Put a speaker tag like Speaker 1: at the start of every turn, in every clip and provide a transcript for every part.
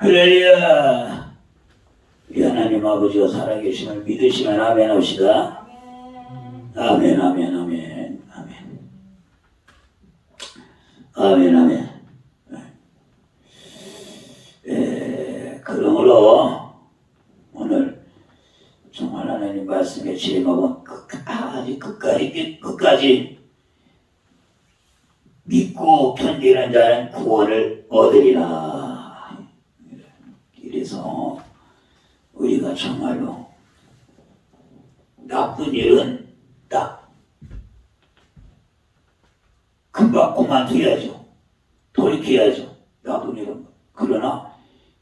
Speaker 1: 할렐루야. 하나님 아버지가 살아계심을 믿으시면 아멘 합시다. 아멘, 아멘, 아멘, 아멘. 아멘, 아멘. 에, 그러므로 오늘 정말 하나님 말씀에 지임하고 끝까지, 끝까지, 끝까지 믿고 견디는 자는 구원을 얻으리라. 이래서 우리가 정말로 나쁜 일은 딱 금방 그만둬야죠. 돌이켜야죠. 나쁜 일은. 그러나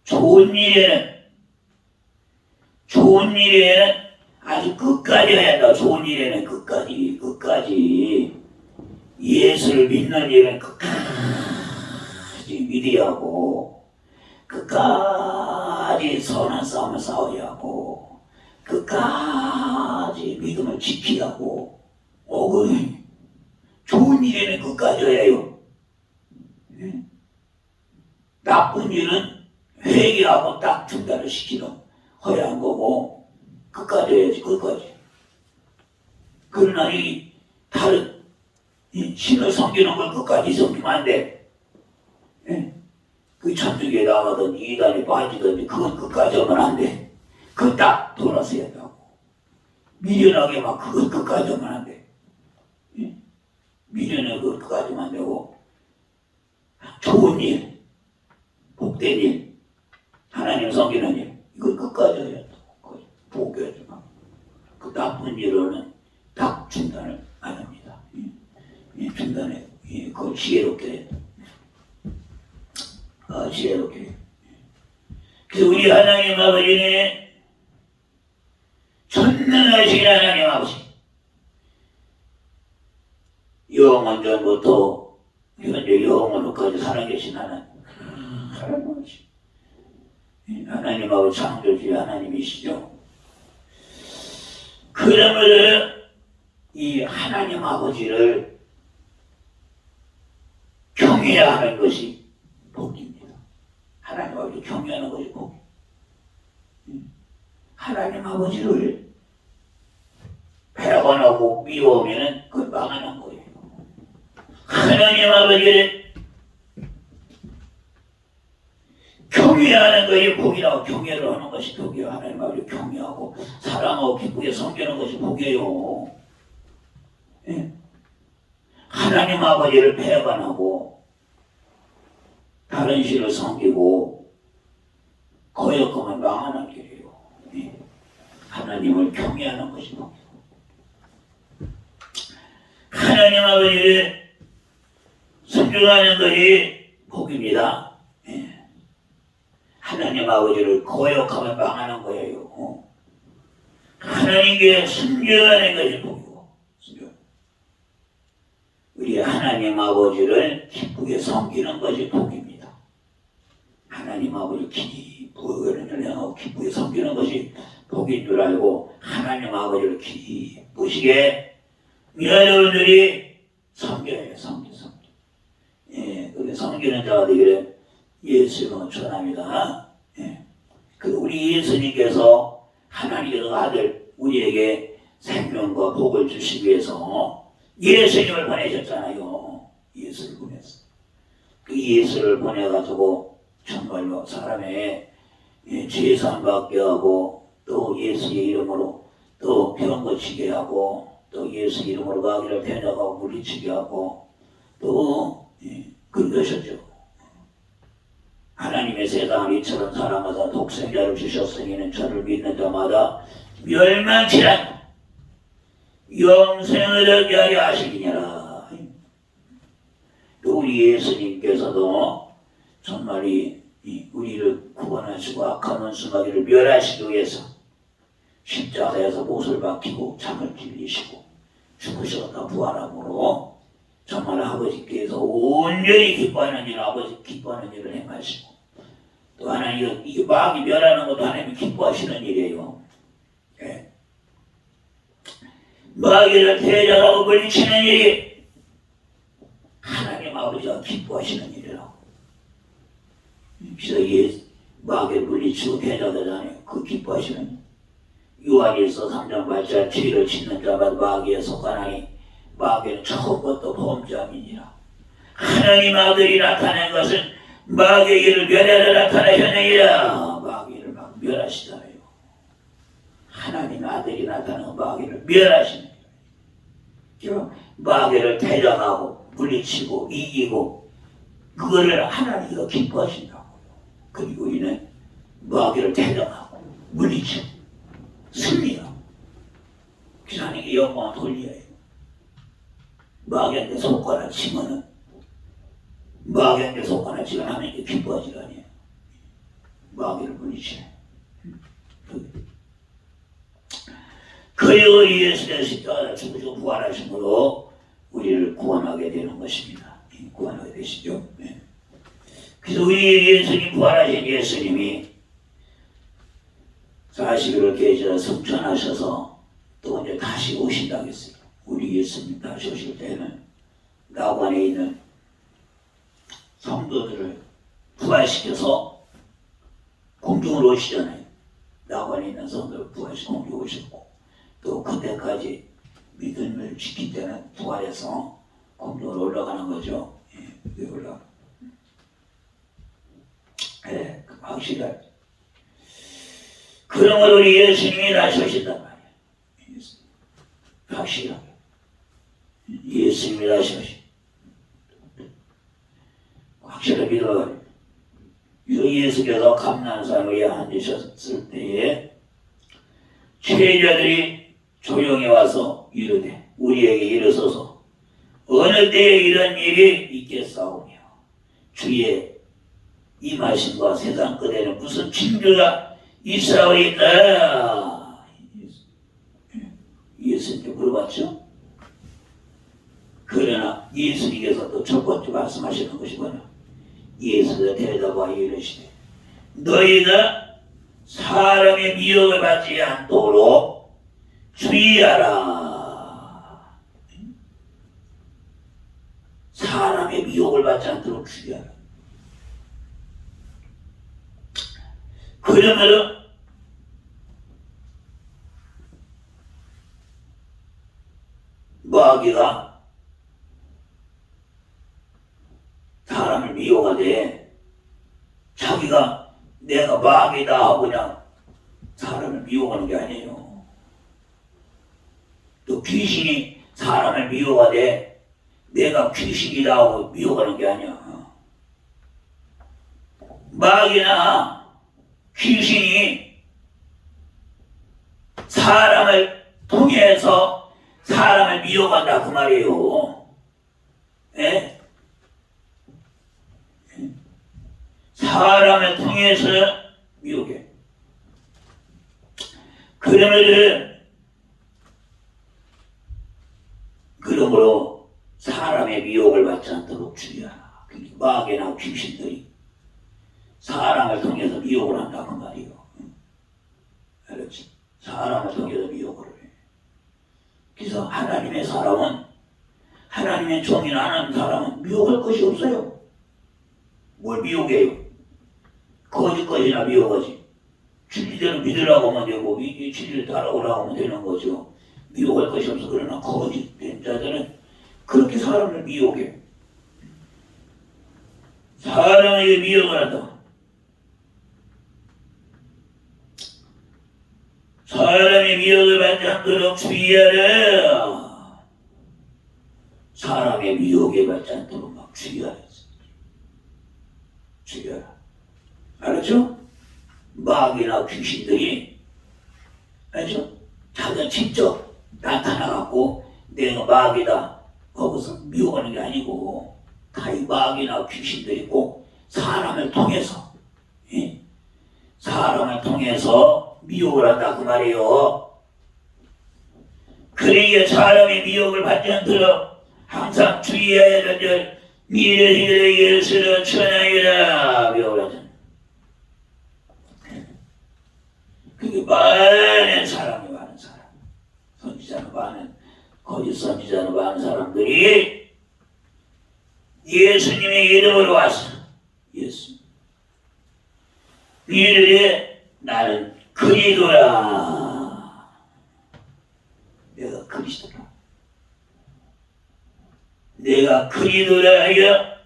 Speaker 1: 좋은 일에는 좋은 일에는 아주 끝까지 해야 한다. 좋은 일에는 끝까지 끝까지 예수를 믿는 일은 끝까지 믿어야 하고 끝까지 선한 싸움을 싸워야 하고 끝까지 믿음을 지켜야 하고 어그 좋은 일에는 끝까지 해요. 예? 나쁜 일은 회개하고 딱 중단을 시키는 허야한 거고 끝까지 해야지 끝까지. 그러나 이 다른 이 신을 섬기는 걸 끝까지 섬기면 안 돼. 예? 그 천주교에 나가든 이단에 빠지든지 그건 끝까지 하면 안 돼. 그거 딱 돌아서 해야 되고. 미련하게 막 그거 끝까지 하면 안 돼. 예? 미련하게 그거 끝까지 하면 안 되고. 좋은 일, 복된 일, 하나님 섬기는 일, 이거 끝까지 해야 돼. 포기하지 마. 그 나쁜 일로는 딱 중단을 안 합니다. 예? 이 중간에 이 그걸 지혜롭게 아 지혜롭게 그 우리 하나님 아버지는 전능하신 하나님 아버지. 영원 전부터 현재 영원까지 살아계신 하나님. 이 하나님 아버지 창조주의 하나님이시죠. 그러므로 이 하나님 아버지를 경외해야 하는 것이 아버지 경외하는 것이 복. 음. 하나님 아버지를 배반하고 미워하면 그 망하는 거예요. 하나님 아버지를 경외하는 것이 복이라고 경외를 하는 것이 복이에요. 하나님 아버지 경외하고 사랑하고 기쁘게 섬기는 것이 복이에요. 예? 하나님 아버지를 배반하고 다른 신을 섬기고 거역하면 망하는 길이에요. 예. 하나님을 경외하는 것이 복이에요. 하나님 아버지를 순종하는 것이 복입니다. 예. 하나님 아버지를 거역하면 망하는 거예요. 어. 하나님께 순종하는 것이 복이고 순종. 우리 하나님 아버지를 기쁘게 섬기는 것이 복입니다. 하나님 아버지 기 쁘게 하고 기쁘게 섬기는 것이 복인 줄 알고 하나님 아버지를 기쁘시게 여러분들이 섬겨요, 섬겨, 섬겨. 예, 그게 섬기는 자가 되기를 예수님은 전합니다. 예. 그 우리 예수님께서 하나님의 아들 우리에게 생명과 복을 주시기 위해서 예수님을 보내셨잖아요. 예수를 보냈어. 그 예수를 보내가지고 정말로 사람의 예, 죄산 받게 하고 또 예수의 이름으로 또 병 고치게 하고 또 예수 이름으로 가기를 변화하고 물리치게 하고 또 예, 그러셨죠. 하나님의 세상을 이처럼 사랑하사 독생자를 주셨으니 저를 믿는 자마다 멸망치 않고 영생을 얻게 하려 하시니라. 또 우리 예수님께서도 정말이 이 우리를 구원하시고 악한 원수마귀를 멸하시기 위해서 십자가에서 못을 박히고 잠을 찔리시고 죽으셨다 부활함으로 정말 아버지께서 온전히 기뻐하는 일, 아버지 기뻐하는 일을 행하시고 또 하나님 이 마귀 멸하는 것도 하나님이 기뻐하시는 일이에요. 예. 마귀를 대적하고 물리치는 일이 하나님 아버지가 기뻐하시는 일이라고. 그래서 예, 마귀를 물리치고 대적하잖아요. 그 기뻐하시는 요한일서 3장 8절 죄를 짓는 자마다 마귀에 속하나니 마귀는 처음부터 범죄함이니라. 하나님 아들이 나타낸 것은 마귀에게를 멸하려 나타나셨느니라. 마귀를 막 멸하시잖아요. 하나님 아들이 나타나는 마귀를 멸하시는 지금 마귀를 대적하고 물리치고 이기고 그거를 하나님이 기뻐하신다고요. 그리고 이는 마귀를 대적하고 물리치고 승리하고 기사님께 영광을 돌려야 해요. 마귀한테 손가락 치면은 마귀한테 손가락 치면 하나님께 기뻐하지 아니에요. 마귀를 물리치네. 그리고 예수의 십자가 죽으시고 부활하심으로 우리를 구원하게 되는 것입니다. 구원하게 되시죠. 네. 그래서 우리 예수님 부활하신 예수님이 40일을 계셔 승천하셔서 또 이제 다시 오신다고 했어요. 우리 예수님 다시 오실 때는 나관에 있는 성도들을 부활시켜서 공중으로 오시잖아요. 나관에 있는 성도를 부활시켜 공중 오셨고 또 그때까지 믿음을 지킬 때는 부활해서 공중으로 올라가는 거죠. 예, 왜 올라 가? 예, 그 확실하게. 그러므로 우리 예수님이 다시 오신단 말이에요. 확실하게. 예수님이 다시 오신. 확실하게 믿어요. 예수께서 감난산에 앉으셨을 때에 제자들이 조용히 와서 이르되 우리에게 일어서서 어느 때에 이런 일이 있겠사오며 주의 임하심과 세상 끝에는 무슨 징조가 있사오이까 예수님께 물어봤죠? 그러나 예수님께서 또 첫 번째 말씀하시는 것이 뭐냐 예수가 대답하여 이르시되 너희가 사람의 미혹을 받지 않도록 주의하라. 사람의 미혹을 받지 않도록 주의하라. 그러므로 마귀가? 사람을 미혹하되 자기가 내가 마귀다 하고 그냥 사람을 미워하는 게 아니에요. 또 귀신이 사람을 미워하되 내가 귀신이다 하고 미워하는 게 아니야. 마귀나 귀신이 사람을 통해서 사람을 미워한다 그 말이에요. 예? 사람을 통해서 미혹해. 그러면은 그러므로 사람의 미혹을 받지 않도록 주의하라. 마귀나 귀신들이 사람을 통해서 미혹을 한다 그 말이요. 알았지? 사람을 통해서 미혹을 해. 그래서 하나님의 사람은 하나님의 종이나 하나님 사람은 미혹할 것이 없어요. 뭘 미혹해요? 거짓거리나 미워하지. 진리대로 믿으라고 하면 되고, 이 진리를 따라오라고 하면 되는 거죠. 미워할 것이 없어. 그러나 거짓된 자들은 그렇게 사람을 미혹해. 사람에게 미혹을 한다. 사람의 미혹을 받지 주의하라. 사람의 미혹에 받지 않도록 막 주의하라. 주의하라. 알았죠? 마귀나 귀신들이 알죠? 자기가 직접 나타나갖고 내가 마귀다 거기서 미워하는 게 아니고 다이 마귀나 귀신들이 꼭 사람을 통해서 예? 사람을 통해서 미혹을 한다 그 말이에요. 그러기에 사람의 미혹을 받지 않도록 항상 주의해야 되는 미래의 예수를 천하이라 미혹하잖아. 그게 많은 사람이 많은 사람. 선지자는 많은, 거짓 선지자는 많은 사람들이 예수님의 이름으로 와서, 예수. 이르되 나는 그리스도라. 내가 그리스도라 내가 그리스도라 하여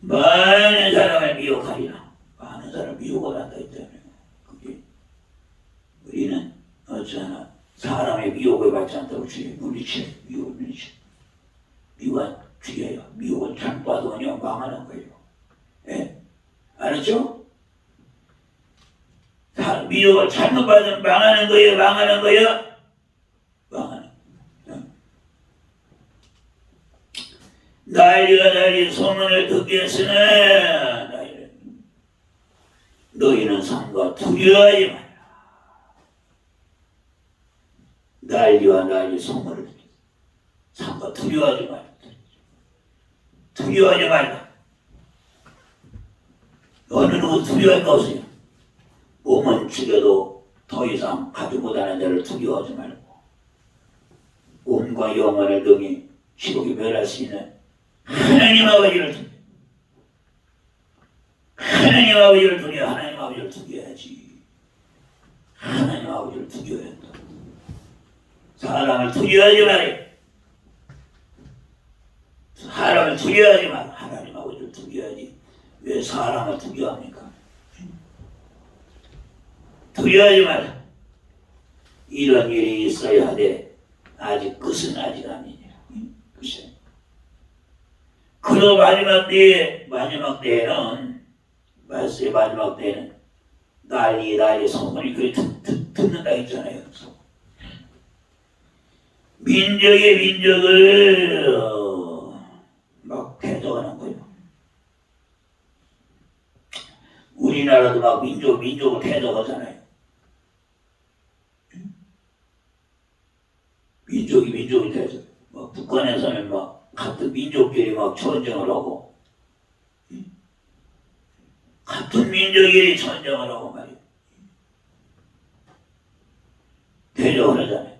Speaker 1: 많은 사람을 미혹하리라. 많은 사람 미혹을 한다 했잖아요 그게 우리는 어쩌나 사람의 미혹을 받지 않다고 주의 물리쳐 미혹을 물리쳐 미혹은 주의해요. 미혹은 받으면 망하는 거예요. 예? 알았죠? 자, 미혹을 잘못 받으면 망하는 거예요. 망하는 거예요. 망하는 거예요. 난리가 난리. 소문을 듣겠으나 너희는, 너희는 상과 두려워하지 마라. 난리와 난리 소문을 상과 두려워하지 마라. 두려워하지 말라. 어느 누구 두려워할 거 없어요 몸은 죽여도 더 이상 가지 못하는 자를 두려워하지 말고 몸과 영혼을 등이 지옥에 멸할 수 있는 하나님 아버지를 두려 하나님 아버지를 두려 하나님 아버지를 두려야지. 하나님 아버지를 두려야 한다. 사람을 두려워하지 말아요. 사람을 두려워하지 마 하나님 아버지를 두려워하지. 왜 사람을 두려워합니까 두려워하지 마라. 이런 일이 있어야 하되 아직 끝은 아직 아니냐. 끝이 그러 마지막 때에 마지막 때에는 말씀의 마지막 때에는 난리 난리 소문이 듣, 듣는다 했잖아요. 민족의 민족을 어, 막 대적하는 거예요. 우리나라도 막 민족 민족을 대적하잖아요 민족이 민족이 대적 막 북한에서는 막 같은 민족끼리 막 전쟁을 하고 응? 같은 민족끼리 전쟁을 하고 말이야. 대적을 하잖아요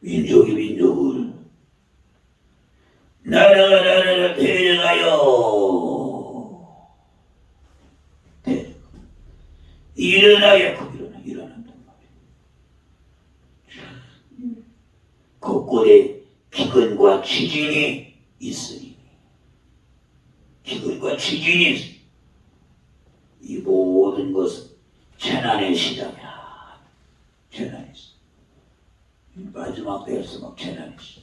Speaker 1: 민족이 민족을. 나라가 나라를 대적하여. 대적. 일어나야 그 일어나 일어난단 말이야 곳곳에 기근과 지진이 있으니 기근과 지진이 있으니 이 모든 것은 재난의 시작이야. 재난이 있어 마지막 막 재난이 있어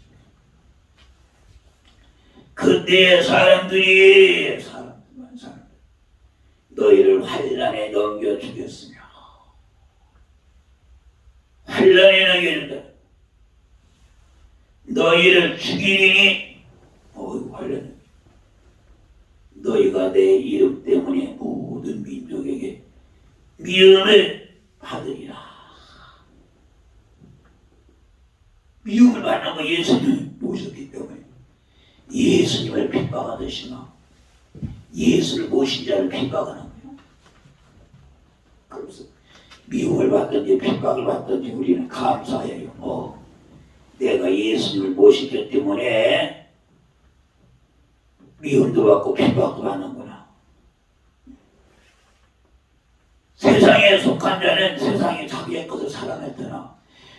Speaker 1: 그때 사람들이 사람들만 사람들 너희를 환란에 넘겨 주겠으며 환란에 넘겨준다 너희를 죽이니? 관련 너희가 내 이름 때문에 모든 민족에게 미움을 받으리라. 미움을 받는 거 예수님 모셨기 때문에 예수님을 핍박하듯이나 예수를 모신 자를 핍박하는 거예요. 그래서 미움을 받든지 핍박을 받든지 우리는 감사해요. 어. 내가 예수님을 모시기 때문에 미움도 받고 핍박도 받는구나. 세상에 속한 자는 세상에 자기의 것을 사랑했더나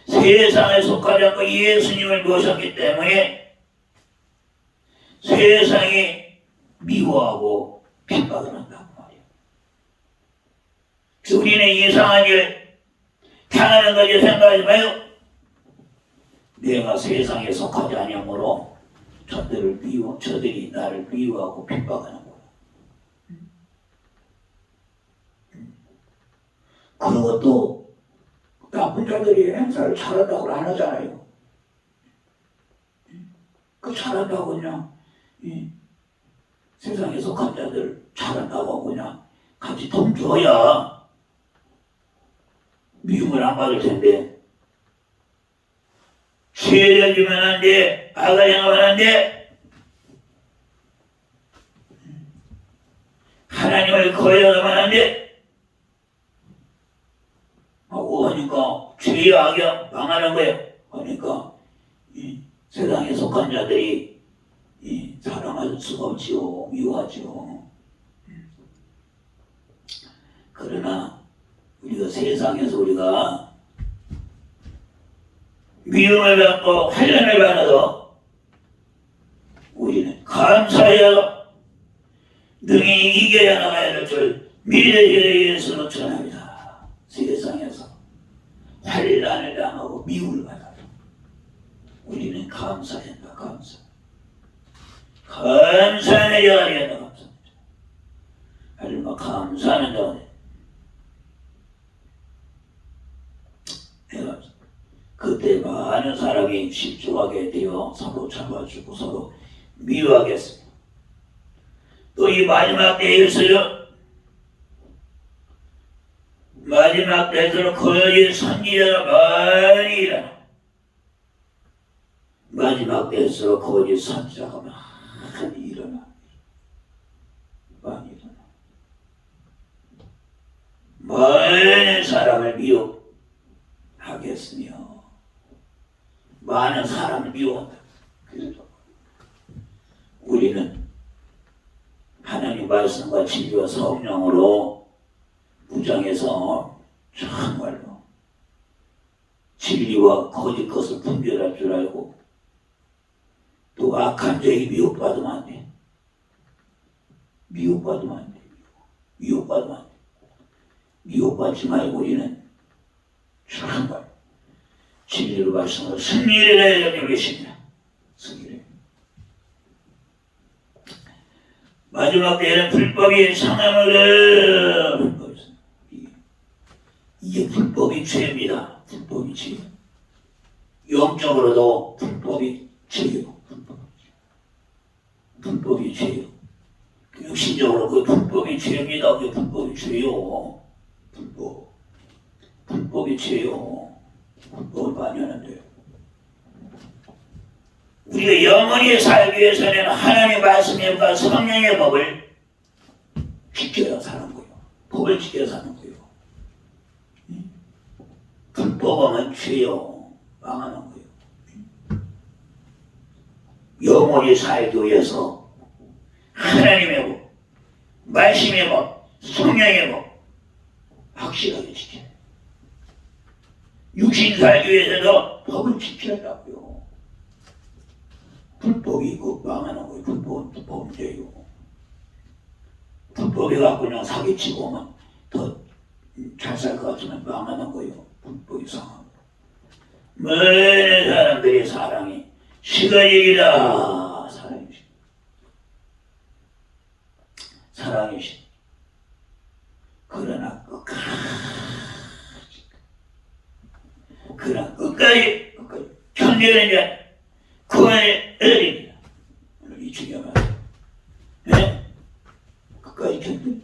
Speaker 1: 세상에 속하지 않고 예수님을 모셨기 때문에 세상이 미워하고 핍박을 한다고 말이야. 우리는 이상한 일 당하는 거지 생각하지 마요. 내가 세상에 속하지 아니하므로 저들을 미워, 저들이 나를 미워하고 핍박하는 거야. 또 나쁜 자들이 행사를 잘한다고 안 하잖아요. 그 잘한다고 그냥 이 세상에 속한 자들 잘한다고 그냥 같이 돈 줘야 미움을 안 받을 텐데 죄를 주면 안 돼. 악을 행하면 안 돼. 하나님을 거역하면 안 돼. 하고 하니까 죄의 악이 망하는 거예요. 이 세상에 속한 자들이 이 사랑할 수가 없지요. 미워하지요. 그러나 우리가 세상에서 우리가 미움을 받고 환란을 받아도 우리는 감사하여 능히 이겨야 나가야 될 줄 미래의 예수로 전합니다. 세상에서 환란을 당하고 미움을 받아도 우리는 감사해야 한다. 감사. 자가 된다. 감사합니다. 하지만 감사하는 된다. 내가 그때 많은 사람이 실족하게 되어 서로 잡아주고 서로 미워하겠습니다. 또 이 마지막 때에서요. 마지막 때에서 거짓 선지자가 많이 일어나. 마지막 때에서 거짓 선지자가 많이 일어나. 많이 일어나. 많은 사람을 미워하겠으며 많은 사람을 미워한다. 그래서 우리는 하나님 말씀과 진리와 성령으로 무장해서 정말로 진리와 거짓 것을 분별할 줄 알고 또 악한 자에게 미혹받으면 안 돼. 미혹받으면 안 돼. 미혹받으면 안 돼. 미혹받지 말고 우리는 정말 진리로 말씀으로 승리를 되는 것입니다. 승리를. 마지막 때에는 불법이 상함을 불법이 상- 이게- 불법이 죄입니다. 불법이 죄. 영적으로도 불법이 죄요. 불법이 죄요. 육신적으로 그 불법이 죄입니다. 그 불법이 죄요. 불법. 불법이 죄요. 불법을 많이 하는데요. 우리가 영원히 살기 위해서는 하나님의 말씀과 성령의 법을 지켜야 사는 거예요. 법을 지켜야 사는 거예요. 응? 불법하면 죄요. 망하는 거예요. 영원히 살기 위해서 하나님의 법, 말씀의 법, 성령의 법 돼요. 육신 살기 위해서도 법을 지켜야 한다고요. 불법이 그 망하는 거예요. 불법은 죄요. 불법이 갖고 그냥 사기치고 하면 더잘 살것 같으면 망하는 거예요. 불법이 상하고. 많은 사람들이 사랑이 시간이라 사랑이시. 사랑이시. 그러나 끝까지 견뎌내는 자 구원의 애들입니다. 이 중요한 말. 네? 끝까지 견뎌.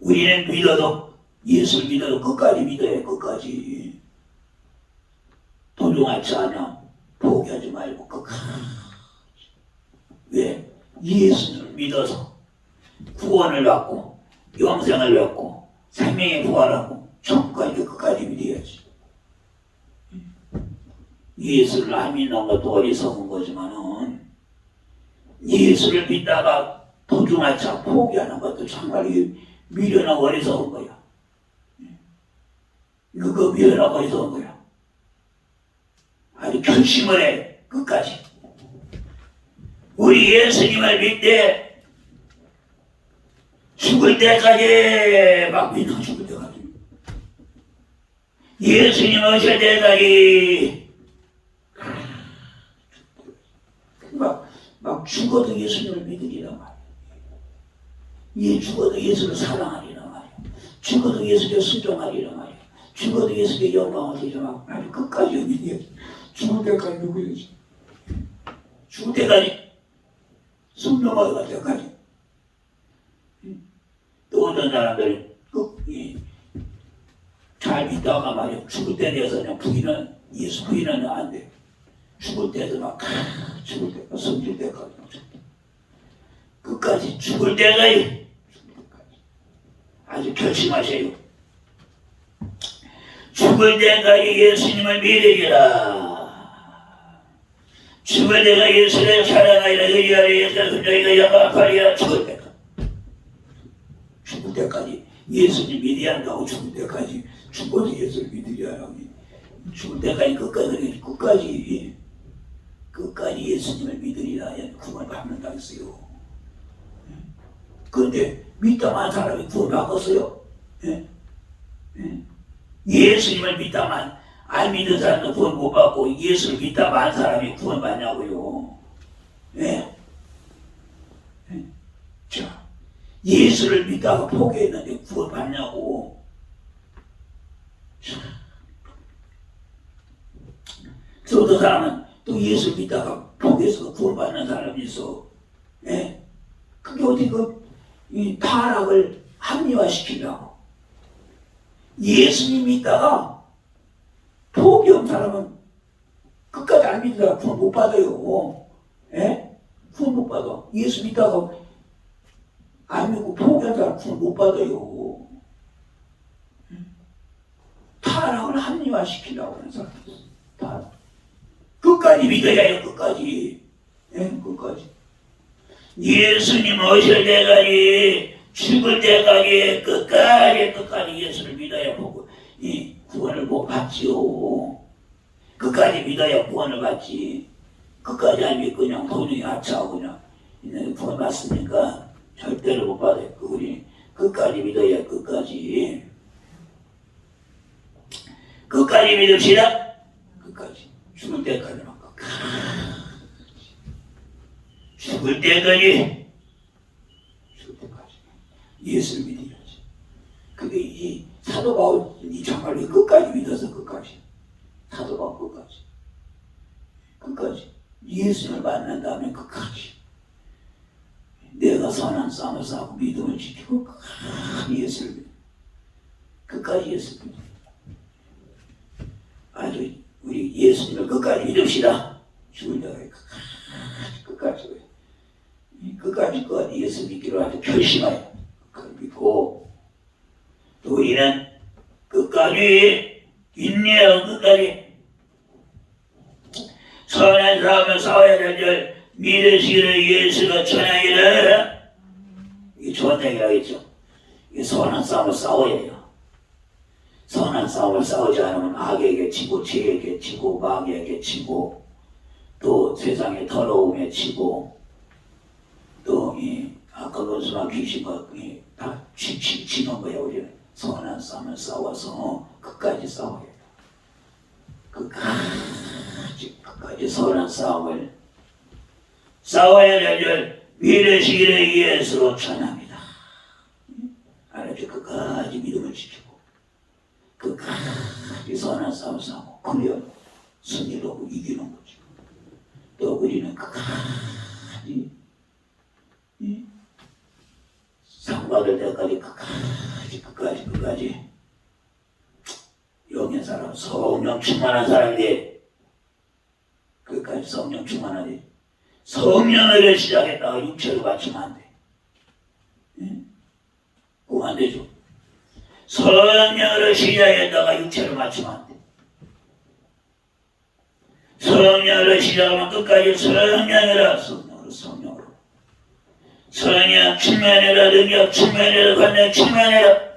Speaker 1: 우리는 믿어도 예수를 믿어도 끝까지 믿어야 해, 끝까지. 도중하지 않아. 포기하지 말고 끝까지. 왜? 예수를 믿어서 구원을 받고 영생을 받고 생명의 부활하고 천국까지 끝까지 믿어야지. 예수를 안 믿는 것도 어리석은 거지만은 예수를 믿다가 도중하차 포기하는 것도 정말 이 미련한 어리석은 거야. 그거 미련한 어리석은 거야. 아주 결심을 해 끝까지. 우리 예수님을 믿되 죽을 때까지 막 믿어 죽을 때까지. 예수님 오실 때까지 막, 막 죽어도 예수님을 믿으리란 말이야. 예, 죽어도 예수를 사랑하리란 말이야. 죽어도 예수께 순종하리란 말이야. 죽어도 예수께 영광을 드리란 말이야. 끝까지 믿어야 죽을 때까지 누구였지? 죽을 때까지 순종하게 갈 때까지. 또 어떤 사람들이 그, 이, 잘 믿다가 말이야. 죽을 때 돼서 그냥 부인은, 예수 부인은 안 돼. 죽을 때도 막, 아, 죽을 때, 성질 때까지. 끝까지 죽을 때까지. 때까지. 아주 결심하세요. 죽을 때까지 예수님을 믿으리라. 죽을 때가 예수를 사랑하리라. 의지하리 예수, 저희가 영광하리라. 죽을 때까지. 죽을 때까지 예수님 믿어야 한다고 죽을 때까지 죽어도 예수를 하고 죽을 때까지 끝까지 끝까지 끝까지 예수님을 믿으리라 구원 받는다 했어요. 그런데 믿다만 사람이 구원 받았어요. 예? 예? 예 수님을 믿다만 안 믿는 사람은 구원 못 받고 예수를 믿다만 한 사람이 구원 받냐고요. 예? 예? 자, 예수를 믿다가 포기했는데 구원 받냐고. 자. 또 어떤 사람은 또 예수 믿다가 포기해서 구원받는 사람이 있어. 예? 그게 어디 그, 이 타락을 합리화시키려고. 예수님 믿다가 포기한 사람은 끝까지 안 믿다가 구원 못 받아요. 예? 구원 못 받아. 예수 믿다가 안 믿고 포기한 사람 구원 못 받아요. 타락을 합리화시키려고 하는 사람이 있어. 끝까지 믿어야 해요, 끝까지. 예, 끝까지. 예수님 오실 때까지, 죽을 때까지, 끝까지, 끝까지 예수를 믿어야 보고, 이 구원을 못 받지요. 끝까지 믿어야 구원을 받지. 끝까지 안 믿고 그냥 돈이 아차하고 그냥, 구원 받습니까? 절대로 못 받아요. 그 우리 끝까지 믿어야 끝까지. 끝까지 믿읍시다. 끝까지. 죽을 끝까지. 죽을 때까지. 죽을 때까지. 예수를 믿어야지. 그게 이 사도 바울이 정말 끝까지 믿어서 끝까지. 사도 바울 끝까지. 끝까지. 예수를 만난 다음에 끝까지. 내가 선한 싸움을 싸고 믿음을 지키고 끝까지 예수를 믿어. 끝까지 예수를 믿어. 아주 우리 예수님을 끝까지 믿읍시다. 죽을 때까지 끝까지 이 끝까지 끝까지 예수 믿기로 아주 결심하여 끝까지 믿고 또 우리는 끝까지 인내하고 끝까지 선한 싸움을 싸워야 될줄 믿으시기를 예수가 전하기를 이게 좋은 얘기라겠죠. 이 선한 싸움을 싸워야 해요. 선한 싸움을 싸우지 않으면 악에게 치고 죄에게 치고 마귀에게 치고 또 세상의 더러움에 치고 또 이 아까 원수나 귀신과 이다 치치 치는 거야 우리는 선한 싸움을 싸워서 끝까지 싸워야 돼. 끝까지 끝까지 선한 싸움을 싸워야 될줄 믿으시기를 예수로 전합니다. 알았죠? 끝까지 믿음을 지키고 끝까지 선한 싸움 싸고 그래야 승리로 이기는 거지. 또 우리는 끝까지 이상 받을 때까지 끝까지 끝까지 끝까지 영의 사람 성령 충만한 사람인데 끝까지 성령 충만하지 성령을 시작했다가 육체를 바치면 안 돼. 예? 그거 안 되죠. 성령을 시작했다가 육체를 맞추면 성령을 시작하면 끝까지 성령이라 성령으로 성령으로 성령 충만해라 능력 충만해라 관력 충만해라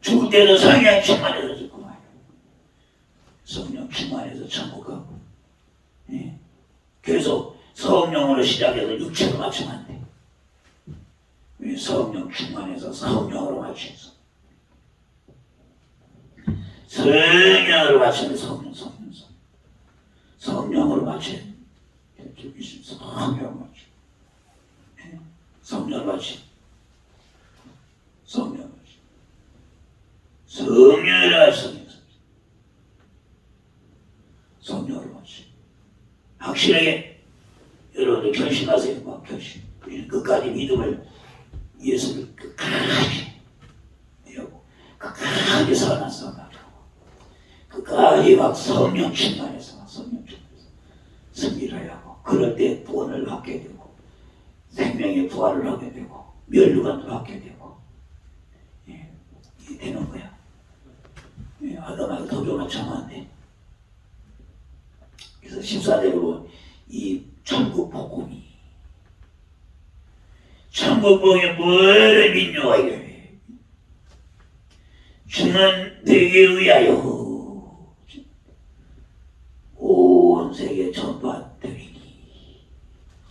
Speaker 1: 죽을 때도 성령 충만해서 죽고 말이야. 성령 충만해서 천국 가고 예. 계속 성령으로 시작해서 육체로 맞추면 안 돼. 왜 성령 충만해서 성령으로 맞춰서 성령으로 맞추는 성령 성령 성령 성령으로 맞춰 저기 성령 예? 성령 맞춰 성령 맞춰 성령이라 성령 성령으로 맞춰 확실하게 여러분들 결심하세요. 막 결심. 우리는 끝까지 믿음을 예수를 끝까지 끝까지 싸움하고 끝까지 막 성령 충만해서 막 성령 충만해서 승리를 하고 그럴 때 구원을 받게 되고 생명의 부활을 하게 되고 멸류관도 받게 되고 예, 이게 되는 거야. 예, 아담하고 도교만 돼 그래서 14대로 이 천국 복음이. 천 천국봉에 뭐를 믿노 이래 주는 되게 의하여 온 세계 전파되리니.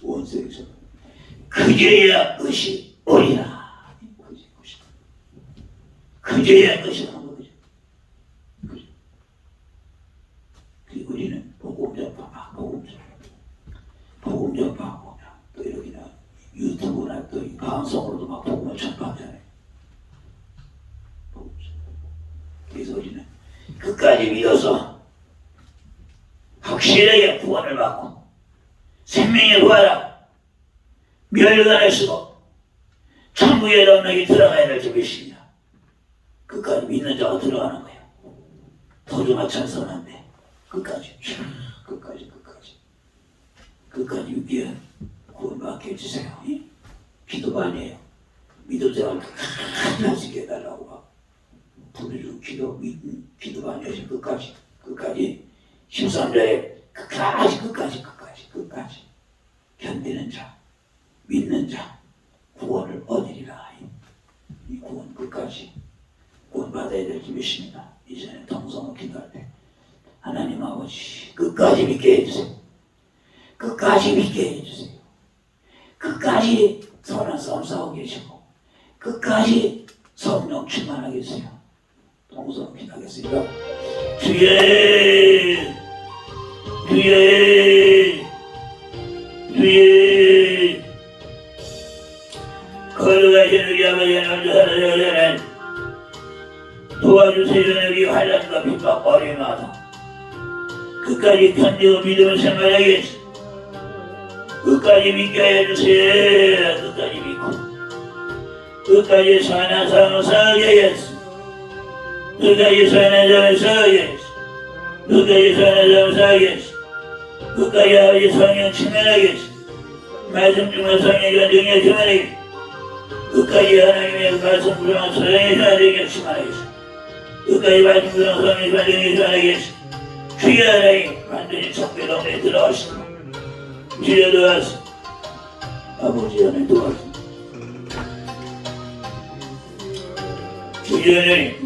Speaker 1: 온 세계 전파 그제야 것이 오리라 그제야 것이 하는 거죠. 그리고 우리는 복음 전파 복음 전파 복음 전파하고 또 이렇게나 유튜브나 또이 방송으로도 막 복음을 전파하잖아요. 그래서 우리는 끝까지 믿어서 확실하게 구원을 받고 생명의 부활하고 수고 천국의 런너기 들어가야 될줄 믿습니다. 끝까지 믿는 자가 들어가는 거예요. 도중아 찬성한데 끝까지 쭉, 끝까지 끝까지 끝까지 유기한 구원 받게 해주세요. 예? 기도 많이 해요. 믿을 자가 하나씩 해달라고 막 부르짖고 기도 믿, 기도 많이 하시 끝까지 끝까지 13절에 끝까지 끝까지 끝까지 끝까지 견디는 자 믿는 자 구원을 얻으리라. 이 구원 끝까지 구원 받아야 될줄 믿습니다. 이전에 통성을 기도할 때. 하나님 아버지 끝까지 믿게 해주세요. 끝까지 믿게 해주세요. 끝까지 선한 싸움 싸우고 계시고 끝까지 성령 충만하게 해주세요. 통성 기도하겠습니다. 주의 주의 우리 아버지 하나님 하나님 도와주세요 우리 환란과 핍박 어려마다 끝까지 견디고 믿음을 생활하겠어 끝까지 믿게 해주세요 끝까지 믿고 끝까지 선한 삶을 살게 하겠어 끝까지 선한 삶을 살게 하겠어 끝까지 선한 삶을 살게 하겠어 끝까지 아버지 성령 충만하겠어 말씀 중에 성령과 능력 충만하겠어 끝까지 하나님의 말씀 부정한 성령의 하나님께 충만하겠어 끝까지 말씀 부정한 성령의 하나님께 충만하겠어 주